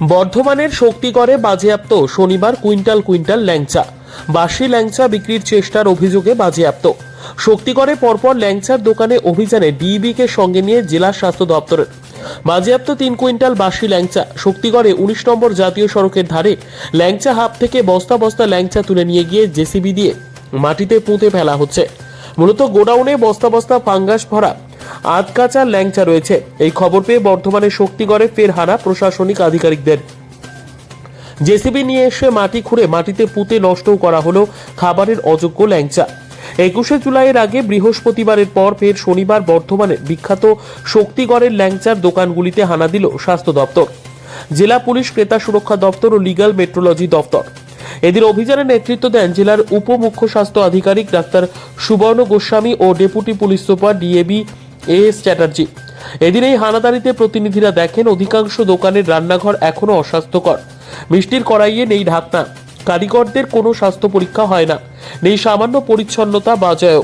বর্ধমানের শক্তিগড়ে বাজেয়াপ্ত শনিবার কুইন্টাল কুইন্টাল ল্যাংচা। বাসি ল্যাংচা বিক্রির চেষ্টার অভিযোগে বাজেয়াপ্ত। শক্তিগড়ে পরপর ল্যাংচার দোকানে অভিযানে ডিইবিকে সঙ্গে নিয়ে জেলা স্বাস্থ্য দপ্তরের। বাজেয়াপ্ত তিন কুইন্টাল বাসি ল্যাংচা। শক্তিগড়ে উনিশ নম্বর জাতীয় সড়কের ধারে ল্যাংচা হাব থেকে বস্তা বস্তা ল্যাংচা তুলে নিয়ে গিয়ে জেসিবি দিয়ে মাটিতে পুঁতে ফেলা হচ্ছে। মূলত গোডাউনে বস্তা বস্তা, ফাঙ্গাস ভরা আধ কাঁচা ল্যাংচা রয়েছে। এই খবর পেয়ে বর্ধমানের শক্তিগড়ে ফের হানা প্রশাসনিক আধিকারিকদের। জেসিবি নিয়ে এসে মাটি খুঁড়ে মাটিতে পুঁতে নষ্টও করা হলো খাবারের অযোগ্য ল্যাংচা। একুশে জুলাইয়ের আগে বৃহস্পতিবারের পর ফের শনিবার বর্ধমানে বিখ্যাত শক্তিগড়ের ল্যাংচার দোকানগুলিতে হানা দিল স্বাস্থ্য দপ্তর। জেলা পুলিশ, ক্রেতা সুরক্ষা দপ্তর ও লিগ্যাল মেট্রোলজি দপ্তর। এদের অভিযানে নেতৃত্ব দেন জেলার উপমুখ্য স্বাস্থ্য আধিকারিক doctor Subarna Goswami O deputy police super DAB A S Chatterjee এদিন এই হানাদারিতে প্রতিনিধিরা দেখেন অধিকাংশ দোকানের রান্নাঘর এখনও অস্বাস্থ্যকর। মিষ্টির কড়াইয়ে নেই ঢাকনা। কারিগরদের কোনো স্বাস্থ্য পরীক্ষা হয় না। নেই সামান্য পরিচ্ছন্নতা বাজায়ও।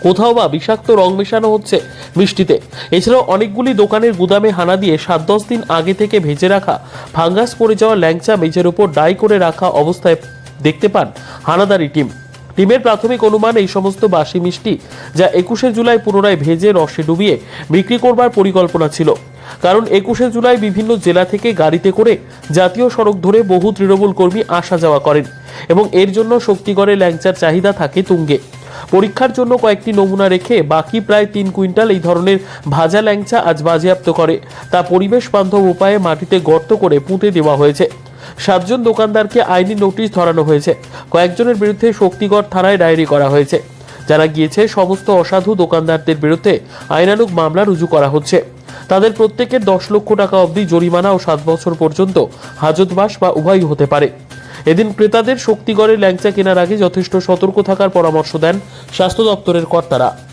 কোথাও বা বিষাক্ত রং মেশানো হচ্ছে মিষ্টিতে। এছাড়াও অনেকগুলি দোকানের গুদামে হানা দিয়ে সাত দশ দিন আগে থেকে ভেজে রাখা ফাঙ্গাস পড়ে যাওয়া ল্যাংচা মেঝের উপর ডাই করে রাখা অবস্থায় দেখতে পান হানাদারি টিম। টিমের প্রাথমিক অনুমান এই সমস্ত বাসি মিষ্টি যা একুশে জুলাই পুনরায় ভেজে রসে ডুবিয়ে বিক্রি করবার পরিকল্পনা ছিল। কারণ একুশে জুলাই বিভিন্ন জেলা থেকে গাড়িতে করে জাতীয় সড়ক ধরে বহু তৃণমূল কর্মী আসা যাওয়া করেন এবং এর জন্য শক্তিগড়ে ল্যাংচার চাহিদা থাকে তুঙ্গে। পরীক্ষার জন্য কয়েকটি নমুনা রেখে বাকি প্রায় তিন কুইন্টাল এই ধরনের ভাজা ল্যাংচা আজ বাজেয়াপ্ত করে। তা পরিবেশ বান্ধব উপায়ে মাটিতে গর্ত করে পুঁতে দেওয়া হয়েছে। সাতজন দোকানদারকে আইনি নোটিশ ধরানো হয়েছে। কয়েকজনের বিরুদ্ধে শক্তিগড় থানায় ডায়েরি করা হয়েছে। যারা গিয়েছে, সমস্ত অসাধু দোকানদারদের বিরুদ্ধে আইনানুগ মামলা রুজু করা হচ্ছে। তাদের প্রত্যেকের দশ লক্ষ টাকা অবধি জরিমানা ও সাত বছর পর্যন্ত হাজতবাস বা উভয়ই হতে পারে। এদিন ক্রেতাদের শক্তিগড়ের ল্যাংচা কেনার আগে যথেষ্ট সতর্ক থাকার পরামর্শ দেন স্বাস্থ্য দপ্তরের কর্তারা।